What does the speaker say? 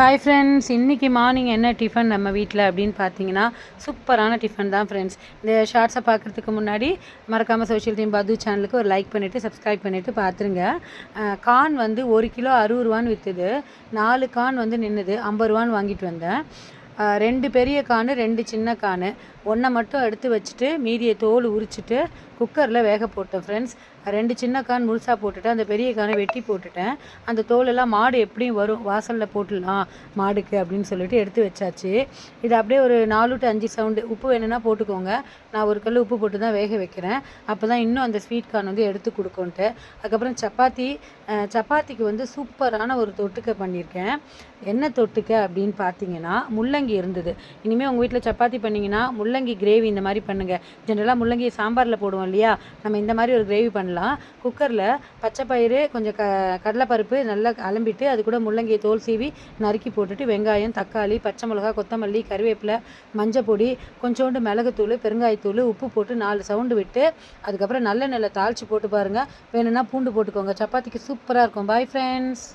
Hi friends இன்றைக்கி morning என்ன tiffin நம்ம வீட்டில் அப்படின்னு பார்த்தீங்கன்னா சூப்பரான டிஃபன் தான் ஃப்ரெண்ட்ஸ் இந்த ஷார்ட்ஸை பார்க்குறதுக்கு முன்னாடி மறக்காமல் சோஷியல் டீம் பது சேனலுக்கு ஒரு லைக் பண்ணிவிட்டு சப்ஸ்கிரைப் பண்ணிவிட்டு பார்த்துருங்க. கான் வந்து ஒரு கிலோ அறுபது ரூபான்னு விற்றுது நாலு கான் வந்து நின்றுது ஐம்பது ரூபான்னு வாங்கிட்டு வந்தேன். ரெண்டு பெரிய கான் ரெண்டு சின்ன கான். ஒன்றை மட்டும் எடுத்து வச்சுட்டு மீதியை தோல் உரிச்சிட்டு குக்கரில் வேக போட்டேன் ஃப்ரெண்ட்ஸ் ரெண்டு சின்ன கான் முழுசாக போட்டுட்டு அந்த பெரிய கானை வெட்டி போட்டுட்டேன். அந்த தோலெல்லாம் மாடு எப்படியும் வரும் வாசலில் போட்டுடலாம் மாடுக்கு அப்படின்னு சொல்லிட்டு எடுத்து வச்சாச்சு. இது அப்படியே ஒரு நாலு டு அஞ்சு சவுண்டு உப்பு வேணும்னா போட்டுக்கோங்க. நான் ஒரு கல் உப்பு போட்டு தான் வேக வைக்கிறேன். அப்போ தான் இன்னும் அந்த ஸ்வீட் கான் வந்து எடுத்து கொடுக்கோன்ட்டு அதுக்கப்புறம் சப்பாத்தி சப்பாத்திக்கு வந்து சூப்பரான ஒரு தொட்டுக்க பண்ணியிருக்கேன். என்ன தொட்டுக்க அப்படின்னு பார்த்தீங்கன்னா முள்ளங்கி இருந்தது. இனிமேல் உங்கள் வீட்டில் சப்பாத்தி பண்ணிங்கன்னா முள்ளங்கி கிரேவி இந்த மாதிரி பண்ணுங்கள் ஜென்ரலாக முள்ளங்கியை சாம்பாரில் போடுவோம் இல்லையா? நம்ம இந்த மாதிரி ஒரு கிரேவி பண்ணலாம். குக்கரில் பச்சை பயிறு கொஞ்சம் க கடலைப்பருப்பு நல்லா அலம்பிட்டு அது கூட முள்ளங்கியை தோல் சீவி நறுக்கி போட்டுட்டு வெங்காயம் தக்காளி பச்சை மிளகா கொத்தமல்லி கருவேப்பிலை மஞ்சள் பொடி கொஞ்சோண்டு மிளகுத்தூள் பெருங்காயத்தூள் உப்பு போட்டு நாலு சவுண்டு விட்டு அதுக்கப்புறம் நல்ல நல்ல தாளித்து போட்டு பாருங்கள் வேணும்னா பூண்டு போட்டுக்கோங்க. சப்பாத்திக்கு சூப்பராக இருக்கும். Bye friends